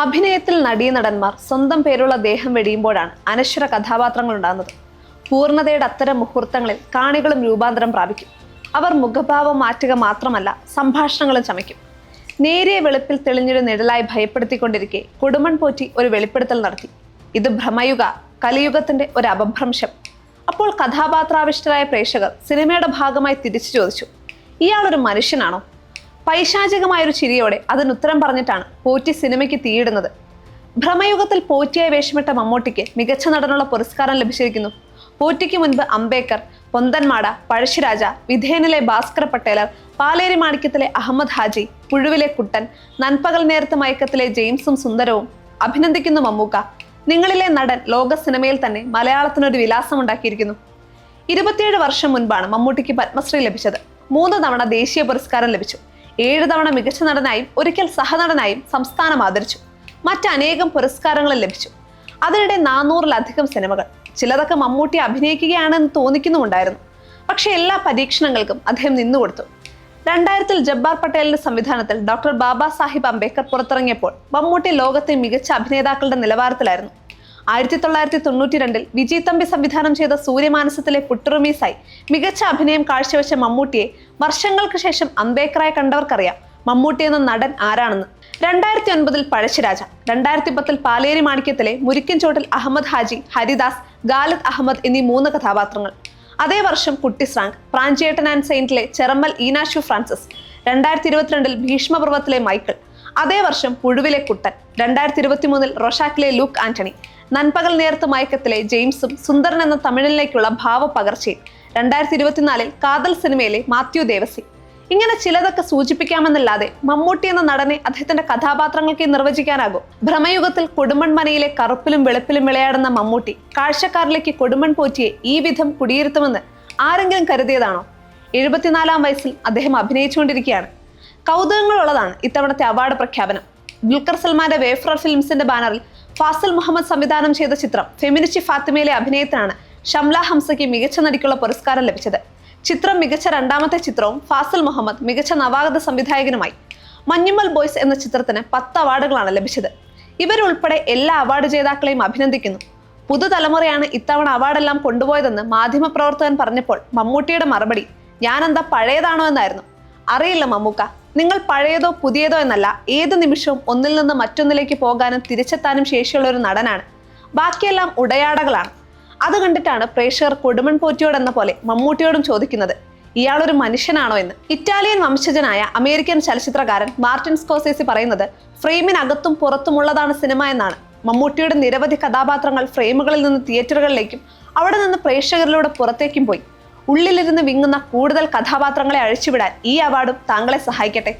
അഭിനയത്തിൽ നടീനടന്മാർ സ്വന്തം പേരുള്ള ദേഹം വെടിയുമ്പോഴാണ് അനശ്വര കഥാപാത്രങ്ങൾ ഉണ്ടാകുന്നത്. പൂർണതയുടെ അത്തരം മുഹൂർത്തങ്ങളിൽ കാണികളും രൂപാന്തരം പ്രാപിക്കും. അവർ മുഖഭാവം മാറ്റുക മാത്രമല്ല സംഭാഷണങ്ങളും ചമയ്ക്കും. നേരിയ വെളുപ്പിൽ തെളിഞ്ഞൊരു നിഴലായി ഭയപ്പെടുത്തിക്കൊണ്ടിരിക്കെ കൊടുമൺ പോറ്റി ഒരു വെളിപ്പെടുത്തൽ നടത്തി. ഇത് ഭ്രമയുഗ കലിയുഗത്തിന്റെ ഒരു അപഭ്രംശം. അപ്പോൾ കഥാപാത്രാവിഷ്ടരായ പ്രേക്ഷകർ സിനിമയുടെ ഭാഗമായി തിരിച്ചു ചോദിച്ചു ഇയാളൊരു മനുഷ്യനാണോ? പൈശാചികമായൊരു ചിരിയോടെ അതിന് ഉത്തരം പറഞ്ഞിട്ടാണ് പോറ്റി സിനിമയ്ക്ക് തീയിടുന്നത്. ഭ്രമയുഗത്തിൽ പോറ്റിയായി വേഷമിട്ട മമ്മൂട്ടിക്ക് മികച്ച നടനുള്ള പുരസ്കാരം ലഭിച്ചിരിക്കുന്നു. പോറ്റിക്ക് മുൻപ് അംബേദ്കർ പൊന്തൻമാട പഴശ്ശിരാജ വിധേയനിലെ ഭാസ്കര പട്ടേലർ പാലേരി മാണിക്യത്തിലെ അഹമ്മദ് ഹാജി പുഴുവിലെ കുട്ടൻ നൻപകൽ നേരത്തെ മയക്കത്തിലെ ജെയിംസും സുന്ദരവും അഭിനന്ദിക്കുന്നു മമ്മൂക്ക. നിങ്ങളിലെ നടൻ ലോക സിനിമയിൽ തന്നെ മലയാളത്തിനൊരു വിലാസമുണ്ടാക്കിയിരിക്കുന്നു. ഇരുപത്തിയേഴ് വർഷം മുൻപാണ് മമ്മൂട്ടിക്ക് പത്മശ്രീ ലഭിച്ചത്. മൂന്ന് തവണ ദേശീയ പുരസ്കാരം ലഭിച്ചു. ഏഴ് തവണ മികച്ച നടനായും ഒരിക്കൽ സഹനടനായും സംസ്ഥാനം ആദരിച്ചു. മറ്റനേകം പുരസ്കാരങ്ങളും ലഭിച്ചു. അതിനിടെ നാനൂറിലധികം സിനിമകൾ. ചിലതൊക്കെ മമ്മൂട്ടി അഭിനയിക്കുകയാണെന്ന് തോന്നിക്കുന്നുമുണ്ടായിരുന്നു. പക്ഷെ എല്ലാ പരീക്ഷണങ്ങൾക്കും അദ്ദേഹം നിന്നുകൊടുത്തു രണ്ടായിരത്തിൽ ജബ്ബാർ പട്ടേലിന്റെ സംവിധാനത്തിൽ ഡോക്ടർ ബാബാ സാഹിബ് അംബേദ്കർ പുറത്തിറങ്ങിയപ്പോൾ മമ്മൂട്ടി ലോകത്തെ മികച്ച അഭിനേതാക്കളുടെ നിലവാരത്തിലായിരുന്നു. ആയിരത്തി തൊള്ളായിരത്തി തൊണ്ണൂറ്റി രണ്ടിൽ വിജയ് തമ്പി സംവിധാനം ചെയ്ത സൂര്യമാനസത്തിലെ പുട്ടുറുമീസായി. മികച്ച അഭിനയം കാഴ്ചവെച്ച മമ്മൂട്ടിയെ വർഷങ്ങൾക്ക് ശേഷം അംബേദ്കറായി കണ്ടവർക്കറിയാം. മമ്മൂട്ടി എന്ന നടൻ ആരാണെന്ന്. രണ്ടായിരത്തി ഒൻപതിൽ പഴശ്ശിരാജ രണ്ടായിരത്തി പത്തിൽ പാലേരി മാണിക്യത്തിലെ മുരിക്കൻ ചോട്ടിൽ അഹമ്മദ് ഹാജി ഹരിദാസ് ഗാലത്ത് അഹമ്മദ് എന്നീ മൂന്ന് കഥാപാത്രങ്ങൾ. അതേ വർഷം കുട്ടി സ്രാങ്ക് പ്രാഞ്ചിയേട്ടൻ ആൻഡ് സെയിന്റിലെ ചെറമ്മൽ ഈനാഷു ഫ്രാൻസിസ്. രണ്ടായിരത്തി ഇരുപത്തിരണ്ടിൽ ഭീഷ്മപർവത്തിലെ മൈക്കിൾ അതേ വർഷം പുഴുവിലെ കുട്ടൻ രണ്ടായിരത്തി ഇരുപത്തി മൂന്നിൽ റൊഷാക്കിലെ ലൂക്ക് ആന്റണി നൻപകൽ നേരത്ത് മയക്കത്തിലെ ജെയിംസും സുന്ദരൻ എന്ന തമിഴിലേക്കുള്ള ഭാവ പകർച്ചയും രണ്ടായിരത്തി ഇരുപത്തിനാലിൽ കാതൽ സിനിമയിലെ മാത്യു ദേവസി. ഇങ്ങനെ ചിലതൊക്കെ സൂചിപ്പിക്കാമെന്നല്ലാതെ മമ്മൂട്ടി എന്ന നടനെ അദ്ദേഹത്തിന്റെ കഥാപാത്രങ്ങൾക്ക് നിർവചിക്കാനാകും. ഭ്രമയുഗത്തിൽ കൊടുമൺ മനയിലെ കറുപ്പിലും വെളുപ്പിലും വിളയാടുന്ന മമ്മൂട്ടി കാഴ്ചക്കാരിലേക്ക് കൊടുമൺ പോറ്റിയെ ഈ വിധം കുടിയിരുത്തുമെന്ന് ആരെങ്കിലും കരുതിയതാണോ? എഴുപത്തിനാലാം വയസ്സിൽ അദ്ദേഹം അഭിനയിച്ചുകൊണ്ടിരിക്കുകയാണ്. കൗതുകങ്ങളുള്ളതാണ് ഇത്തവണത്തെ അവാർഡ് പ്രഖ്യാപനം. ദുൽഖർ സൽമാന്റെ വേഫ്രർ ഫിലിംസിന്റെ ബാനറിൽ ഫാസിൽ മുഹമ്മദ് സംവിധാനം ചെയ്ത ചിത്രം ഫെമിനിസ്റ്റി ഫാത്തിമയിലെ അഭിനയത്തിനാണ് ഷംല ഹംസയ്ക്ക് മികച്ച നടിക്കുള്ള പുരസ്കാരം ലഭിച്ചത്. ചിത്രം മികച്ച രണ്ടാമത്തെ ചിത്രവും ഫാസിൽ മുഹമ്മദ് മികച്ച നവാഗത സംവിധായകനുമായി മഞ്ഞുമൽ ബോയ്സ് എന്ന ചിത്രത്തിന് പത്ത് അവാർഡുകളാണ് ലഭിച്ചത്. ഇവരുൾപ്പെടെ എല്ലാ അവാർഡ് ജേതാക്കളെയും അഭിനന്ദിക്കുന്നു. പുതുതലമുറയാണ് ഇത്തവണ അവാർഡെല്ലാം കൊണ്ടുപോയതെന്ന് മാധ്യമപ്രവർത്തകൻ പറഞ്ഞപ്പോൾ മമ്മൂട്ടിയുടെ മറുപടി ഞാനെന്താ പഴയതാണോ എന്നായിരുന്നു. അറിയില്ല മമ്മൂക്ക നിങ്ങൾ പഴയതോ പുതിയതോ എന്നല്ല ഏത് നിമിഷവും ഒന്നിൽ നിന്ന് മറ്റൊന്നിലേക്ക് പോകാനും തിരിച്ചെത്താനും ശേഷിയുള്ള ഒരു നടനാണ്. ബാക്കിയെല്ലാം ഉടയാടകളാണ്. അത് കണ്ടിട്ടാണ് പ്രേക്ഷകർ കൊടുമൺ പോറ്റിയോട് എന്ന പോലെ മമ്മൂട്ടിയോടും ചോദിക്കുന്നത് ഇയാളൊരു മനുഷ്യനാണോ എന്ന്? ഇറ്റാലിയൻ വംശജനായ അമേരിക്കൻ ചലച്ചിത്രകാരൻ മാർട്ടിൻ സ്കോസേസി പറയുന്നത് ഫ്രെയിമിനകത്തും പുറത്തുമുള്ളതാണ് സിനിമ എന്നാണ്. മമ്മൂട്ടിയുടെ നിരവധി കഥാപാത്രങ്ങൾ ഫ്രെയിമുകളിൽ നിന്ന് തിയേറ്ററുകളിലേക്കും അവിടെ നിന്ന് പ്രേക്ഷകരിലൂടെ പുറത്തേക്കും പോയി. ഉള്ളിലിരുന്ന് വിങ്ങുന്ന കൂടുതൽ കഥാപാത്രങ്ങളെ അഴിച്ചുവിടാൻ ഈ അവാർഡും താങ്കളെ സഹായിക്കട്ടെ.